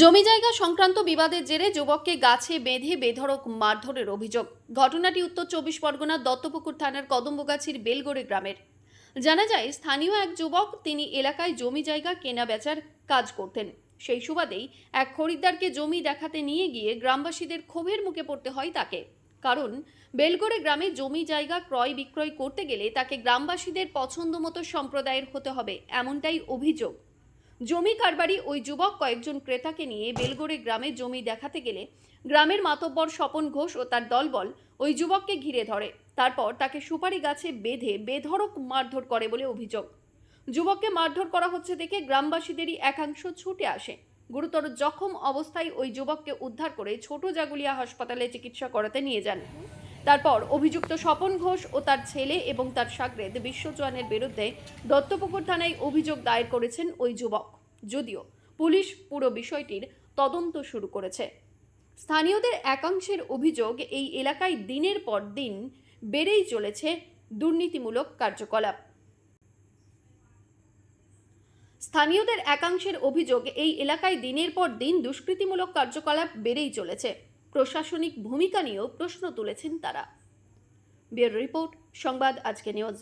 জমি জায়গা সংক্রান্ত বিবাদের জেরে যুবককে গাছে বেঁধে বেধড়ক মারধরের অভিযোগ। ঘটনাটি উত্তর চব্বিশ পরগনার দত্তপুকুর থানার কদম্বগাছির বেলগড়ে গ্রামের। জানা যায়, স্থানীয় এক যুবক তিনি এলাকায় জমি জায়গা কেনা বেচার কাজ করতেন। সেই সুবাদেই এক খরিদ্দারকে জমি দেখাতে নিয়ে গিয়ে গ্রামবাসীদের ক্ষোভের মুখে পড়তে হয় তাকে। কারণ, বেলগড়ে গ্রামে জমি জায়গা ক্রয় বিক্রয় করতে গেলে তাকে গ্রামবাসীদের পছন্দ মতো সম্প্রদায়ের হতে হবে, এমনটাই অভিযোগ। জমি কারবারি ওই যুবক কয়েকজন ক্রেতাকে নিয়ে বেলগড়ে গ্রামে জমি দেখাতে গেলে গ্রামের মাতব্বর স্বপন ঘোষ ও তার দলবল ওই যুবককে ঘিরে ধরে। তারপর তাকে সুপারি গাছে বেঁধে বেধড়ক মারধর করে বলে অভিযোগ। যুবককে মারধর করা হচ্ছে দেখে গ্রামবাসীদেরই একাংশ ছুটে আসে। গুরুতর জখম অবস্থায় ওই যুবককে উদ্ধার করে ছোট জাগুলিয়া হাসপাতালে চিকিৎসা করাতে নিয়ে যান। তারপর অভিযুক্ত স্বপন ঘোষ ও তার ছেলে এবং তার সাগরেদ বিশ্বচয়নের বিরুদ্ধে দত্তপুকুর থানায় অভিযোগ দায়ের করেছেন ওই যুবক। যদিও পুলিশ পুরো বিষয়টির তদন্ত শুরু করেছে। স্থানীয়দের একাংশের অভিযোগ এই এলাকায় দিনের পর দিন বেড়েই চলেছে দুর্নীতিমূলক কার্যকলাপ। স্থানীয়দের একাংশের অভিযোগ এই এলাকায় দিনের পর দিন দুষ্কৃতিমূলক কার্যকলাপ বেড়েই চলেছে। প্রশাসনিক ভূমিকা নিয়েও প্রশ্ন তুলেছেন তারা। ব্যুরো রিপোর্ট সংবাদ আজকে নিউজ।